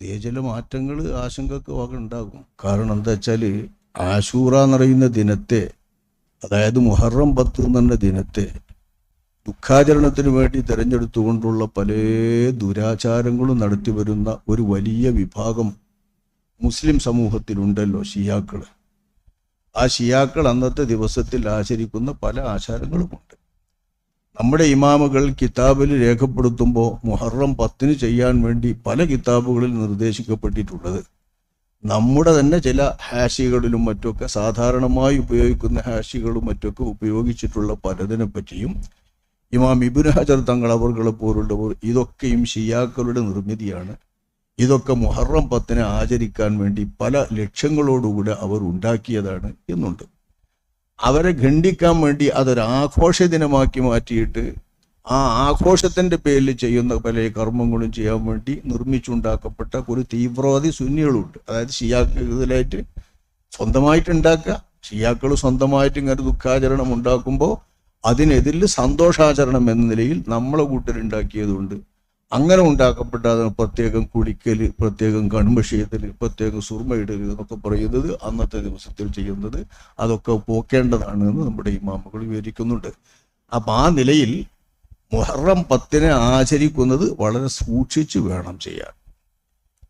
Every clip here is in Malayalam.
ചില മാറ്റങ്ങൾ ആശങ്കക്ക് വക ഉണ്ടാകും. കാരണം എന്താ വെച്ചാൽ ആശൂറ എന്നറിയുന്ന ദിനത്തെ അതായത് മുഹറം പത്ത് എന്നുള്ള ദിനത്തെ ദുഃഖാചരണത്തിന് വേണ്ടി തിരഞ്ഞെടുത്തുകൊണ്ടുള്ള പല ദുരാചാരങ്ങളും നടത്തി വരുന്ന ഒരു വലിയ വിഭാഗം മുസ്ലിം സമൂഹത്തിലുണ്ടല്ലോ ഷിയാക്കൾ ആ ഷിയാക്കൾ അന്നത്തെ ദിവസത്തിൽ ആചരിക്കുന്ന പല ആചാരങ്ങളുമുണ്ട്. നമ്മുടെ ഇമാമുകൾ കിതാബിൽ രേഖപ്പെടുത്തുമ്പോൾ മുഹറം പത്തിന് ചെയ്യാൻ വേണ്ടി പല കിതാബുകളിൽ നിർദ്ദേശിക്കപ്പെട്ടിട്ടുള്ളത്. നമ്മുടെ തന്നെ ചില ഹാഷികളിലും മറ്റൊക്കെ സാധാരണമായി ഉപയോഗിക്കുന്ന ഹാഷികളും മറ്റൊക്കെ ഉപയോഗിച്ചിട്ടുള്ള പലതിനെ പറ്റിയും ഇമാം ഇബുൻ ഹജർ തങ്ങൾ അവർകളെ പോലുള്ളവർ ഇതൊക്കെയും ഷിയാക്കളുടെ നിർമ്മിതിയാണ്. ഇതൊക്കെ മുഹറം പത്തിനെ ആചരിക്കാൻ വേണ്ടി പല ലക്ഷ്യങ്ങളോടുകൂടെ അവർ ഉണ്ടാക്കിയതാണ് എന്നുണ്ട്. അവരെ ഖണ്ഡിക്കാൻ വേണ്ടി അതൊരു ആഘോഷ ദിനമാക്കി മാറ്റിയിട്ട് ആ ആഘോഷത്തിന്റെ പേരിൽ ചെയ്യുന്ന പല കർമ്മങ്ങളും ചെയ്യാൻ വേണ്ടി നിർമ്മിച്ചുണ്ടാക്കപ്പെട്ട ഒരു തീവ്രവാദി സുന്നികളുണ്ട്. അതായത് ഷിയാക്കളിലായിട്ട് സ്വന്തമായിട്ട് ഉണ്ടാക്കുക ഷിയാക്കൾ സ്വന്തമായിട്ട് ഇങ്ങനെ ദുഃഖാചരണം ഉണ്ടാക്കുമ്പോൾ അതിനെതിരിൽ സന്തോഷാചരണം എന്ന നിലയിൽ നമ്മളെ കൂട്ടരുണ്ടാക്കിയതുകൊണ്ട് അങ്ങനെ ഉണ്ടാക്കപ്പെട്ട പ്രത്യേകം കുളിക്കൽ പ്രത്യേകം കൺമഷിയത്തിൽ പ്രത്യേകം സുർമയിടൽ എന്നൊക്കെ പറയുന്നത് അന്നത്തെ ദിവസത്തിൽ ചെയ്യുന്നത് അതൊക്കെ പോക്കേണ്ടതാണ് എന്ന് നമ്മുടെ ഇമാമുകൾ വിവരിക്കുന്നുണ്ട്. അപ്പം ആ നിലയിൽ മുഹറം പത്തിനെ ആചരിക്കുന്നത് വളരെ സൂക്ഷിച്ച് വേണം ചെയ്യാൻ.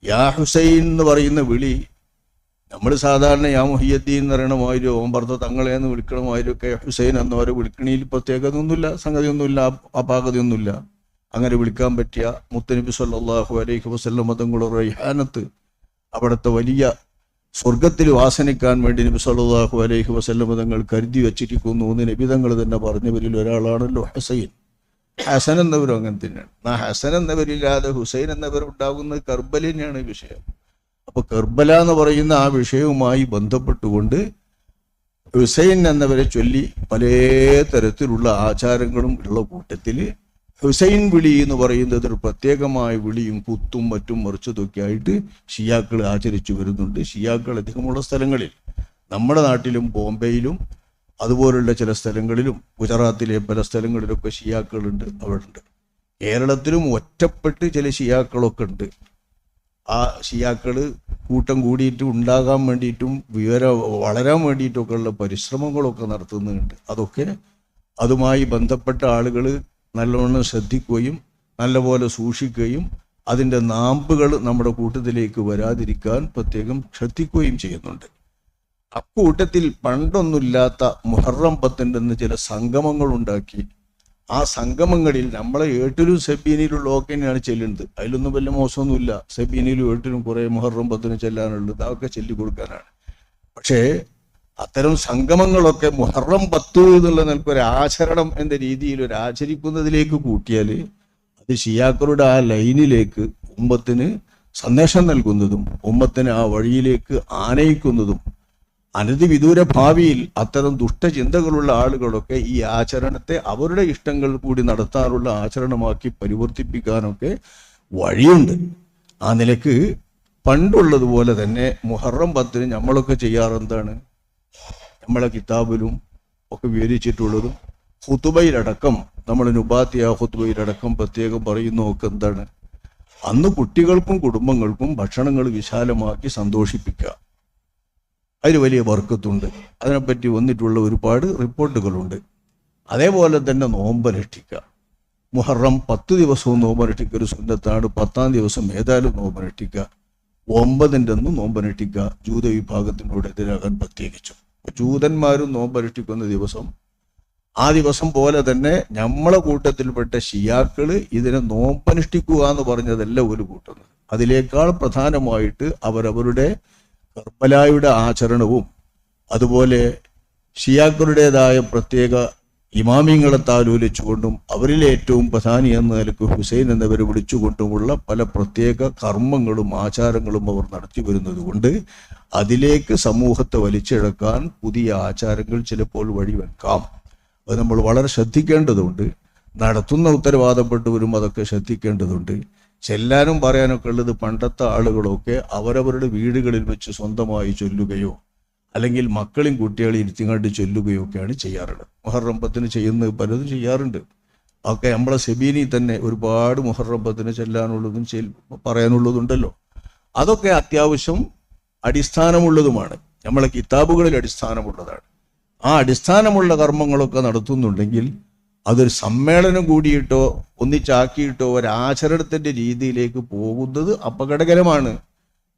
യാ ഹുസൈൻ എന്ന് പറയുന്ന വിളി നമ്മൾ സാധാരണ യാ മുഹിയദ്ദീൻ എന്ന് പറയണമായിരോ ഓമ്പർത്ത തങ്ങളെ എന്ന് വിളിക്കണമായിരോ ഒക്കെ ഹുസൈൻ എന്നവരെ വിളിക്കണിയിൽ പ്രത്യേകതയൊന്നുമില്ല സംഗതിയൊന്നുമില്ല അപാകതയൊന്നുമില്ല. അങ്ങനെ വിളിക്കാൻ പറ്റിയ മുത്തനബി സല്ലാഹു അലൈഹി വസല്ലം തങ്ങളുടെ റൈഹാനത്ത് അവിടുത്തെ വലിയ സ്വർഗത്തിൽ വാസനിക്കാൻ വേണ്ടി നബി സല്ലാഹു അലൈഹി വസല്ലം തങ്ങൾ കരുതി വച്ചിരിക്കുന്നു എന്ന് നബി തങ്ങൾ തന്നെ പറഞ്ഞവരിൽ ഒരാളാണല്ലോ ഹസൈൻ. ഹസൻ എന്നവരും അങ്ങനെ തന്നെയാണ്. ആ ഹസൻ എന്നവരില്ലാതെ ഹുസൈൻ കർബലിനെയാണ് കർബലിനെയാണ് വിഷയം. അപ്പൊ കർബല എന്ന് പറയുന്ന ആ വിഷയവുമായി ബന്ധപ്പെട്ടുകൊണ്ട് ഹുസൈൻ എന്നവരെ ചൊല്ലി പല തരത്തിലുള്ള ആചാരങ്ങളും ഉള്ള കൂട്ടത്തിൽ ഹുസൈൻ വിളി എന്ന് പറയുന്നത് ഒരു പ്രത്യേകമായ വിളിയും കുത്തും മറ്റും മറിച്ചതൊക്കെ ആയിട്ട് ഷിയാക്കൾ ആചരിച്ചു വരുന്നുണ്ട്. ഷിയാക്കൾ അധികമുള്ള സ്ഥലങ്ങളിൽ നമ്മുടെ നാട്ടിലും ബോംബെയിലും അതുപോലുള്ള ചില സ്ഥലങ്ങളിലും ഗുജറാത്തിലെ പല സ്ഥലങ്ങളിലൊക്കെ ഷിയാക്കളുണ്ട് അവിടെ ഉണ്ട് കേരളത്തിലും ഒറ്റപ്പെട്ട് ചില ഷിയാക്കളൊക്കെ ഉണ്ട്. ആ ഷിയാക്കൾ കൂട്ടം കൂടിയിട്ട് ഉണ്ടാകാൻ വേണ്ടിയിട്ടും വിവര വളരാൻ വേണ്ടിയിട്ടൊക്കെ ഉള്ള പരിശ്രമങ്ങളൊക്കെ നടത്തുന്നുണ്ട്. അതൊക്കെ അതുമായി ബന്ധപ്പെട്ട ആളുകൾ നല്ലവണ്ണം ശ്രദ്ധിക്കുകയും നല്ലപോലെ സൂക്ഷിക്കുകയും അതിന്റെ നാമ്പുകൾ നമ്മുടെ കൂട്ടത്തിലേക്ക് വരാതിരിക്കാൻ പ്രത്യേകം ശ്രദ്ധിക്കുകയും ചെയ്യുന്നുണ്ട്. അക്കൂട്ടത്തിൽ പണ്ടൊന്നുമില്ലാത്ത മുഹറം പത്തിന്റെ ചില സംഗമങ്ങൾ ഉണ്ടാക്കി. ആ സംഗമങ്ങളിൽ നമ്മളെ ഏട്ടിലും സെബീനിലും ഒക്കെ തന്നെയാണ് ചെല്ലുന്നത്. അതിലൊന്നും വലിയ മോശമൊന്നുമില്ല. സെബീനിലും ഏട്ടിലും കുറേ മുഹറം പത്തിന് ചെല്ലാനുള്ളത് അതൊക്കെ ചൊല്ലി കൊടുക്കാനാണ് പക്ഷേ അത്തരം സംഗമങ്ങളൊക്കെ മുഹറം പത്തു എന്നുള്ള നിലയ്ക്ക് ഒരു ആചരണം എന്ന രീതിയിൽ ഒരു ആചരിക്കുന്നതിലേക്ക് കൂട്ടിയാൽ അത് ഷിയാക്കളുടെ ആ ലൈനിലേക്ക് ഉമ്മത്തിന് സന്ദേശം നൽകുന്നതും ഉമ്മത്തിന് ആ വഴിയിലേക്ക് ആനയിക്കുന്നതും അനധി വിദൂര ഭാവിയിൽ അത്തരം ദുഷ്ടചിന്തകളുള്ള ആളുകളൊക്കെ ഈ ആചരണത്തെ അവരുടെ ഇഷ്ടങ്ങൾ കൂടി നടത്താനുള്ള ആചരണമാക്കി പരിവർത്തിപ്പിക്കാനൊക്കെ വഴിയുണ്ട്. ആ നിലയ്ക്ക് പണ്ടുള്ളതുപോലെ തന്നെ മുഹറം പത്തിന് നമ്മളൊക്കെ ചെയ്യാറെന്താണ്? നമ്മളെ കിതാബിലും ഒക്കെ വിവരിച്ചിട്ടുള്ളതും ഹുത്തുബയിലടക്കം നമ്മൾ നുബാത്തിയ ഹുത്തുബയിലടക്കം പ്രത്യേകം പറയുന്നതൊക്കെ എന്താണ്? അന്ന് കുട്ടികൾക്കും കുടുംബങ്ങൾക്കും ഭക്ഷണങ്ങൾ വിശാലമാക്കി സന്തോഷിപ്പിക്കുക. അതിന് വലിയ വർക്കത്തുണ്ട്. അതിനെപ്പറ്റി വന്നിട്ടുള്ള ഒരുപാട് റിപ്പോർട്ടുകളുണ്ട്. അതേപോലെ തന്നെ നോമ്പനുഷ്ഠിക്കുക മുഹറം പത്ത് ദിവസവും നോമ്പനുഷ്ഠിക്കുക ഒരു സുന്നത്താണ് പത്താം ദിവസം ഏതായാലും നോമ്പനുഷ്ഠിക്കുക ഒമ്പതിന്റെ അന്ന് നോമ്പനുഷ്ഠിക്കുക ജൂത വിഭാഗത്തിനോട് എതിരാകാൻ പ്രത്യേകിച്ചും. ജൂതന്മാരും നോമ്പനുഷ്ഠിക്കുന്ന ദിവസം ആ ദിവസം പോലെ തന്നെ നമ്മളെ കൂട്ടത്തിൽപ്പെട്ട ഷിയാക്കൾ ഇതിനെ നോമ്പനുഷ്ഠിക്കുക എന്ന് പറഞ്ഞതല്ല ഒരു കൂട്ടം. അതിലേക്കാൾ പ്രധാനമായിട്ട് അവരവരുടെ കർബലായുടെ ആചരണവും അതുപോലെ ഷിയാക്കളുടേതായ പ്രത്യേക ഇമാമിങ്ങളെ താലോലിച്ചുകൊണ്ടും അവരിലെ ഏറ്റവും പ്രധാനി എന്ന നിലയ്ക്ക് ഹുസൈൻ എന്നിവരെ വിളിച്ചുകൊണ്ടുമുള്ള പല പ്രത്യേക കർമ്മങ്ങളും ആചാരങ്ങളും അവർ നടത്തി വരുന്നത് കൊണ്ട് അതിലേക്ക് സമൂഹത്തെ വലിച്ചിഴക്കാൻ പുതിയ ആചാരങ്ങൾ ചിലപ്പോൾ വഴിവെക്കാം അത് നമ്മൾ വളരെ ശ്രദ്ധിക്കേണ്ടതുണ്ട്. നടത്തുന്ന ഉത്തരവാദപ്പെട്ടവരും അതൊക്കെ ശ്രദ്ധിക്കേണ്ടതുണ്ട്. ചെല്ലാനും പറയാനൊക്കെ ഉള്ളത് പണ്ടത്തെ ആളുകളൊക്കെ അവരവരുടെ വീടുകളിൽ വെച്ച് സ്വന്തമായി ചൊല്ലുകയോ അല്ലെങ്കിൽ മക്കളെയും കുട്ടികളെയും ഇരുത്തിങ്ങാണ്ട് ചൊല്ലുകയൊക്കെയാണ് ചെയ്യാറുള്ളത്. മുഹറം പത്തിന് ചെയ്യുന്നത് പലതും ചെയ്യാറുണ്ട്. ഒക്കെ നമ്മളെ സെബീനി തന്നെ ഒരുപാട് മുഹറം പത്തിന് ചെല്ലാനുള്ളതും പറയാനുള്ളതുണ്ടല്ലോ. അതൊക്കെ അത്യാവശ്യം അടിസ്ഥാനമുള്ളതുമാണ്. നമ്മളെ കിതാബുകളിൽ അടിസ്ഥാനമുള്ളതാണ്. ആ അടിസ്ഥാനമുള്ള കർമ്മങ്ങളൊക്കെ നടത്തുന്നുണ്ടെങ്കിൽ അതൊരു സമ്മേളനം കൂടിയിട്ടോ ഒന്നിച്ചാക്കിയിട്ടോ ഒരാചരണത്തിന്റെ രീതിയിലേക്ക് പോകുന്നത് അപകടകരമാണ്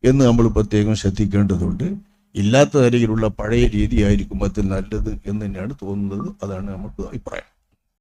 എന്ന് നമ്മൾ പ്രത്യേകം ശ്രദ്ധിക്കേണ്ടതുണ്ട്. ഇല്ലാത്ത നിലയിലുള്ള പഴയ രീതിയായിരിക്കും അതിൽ നല്ലത് എന്ന് തന്നെയാണ് തോന്നുന്നത്. അതാണ് നമുക്ക് അഭിപ്രായം.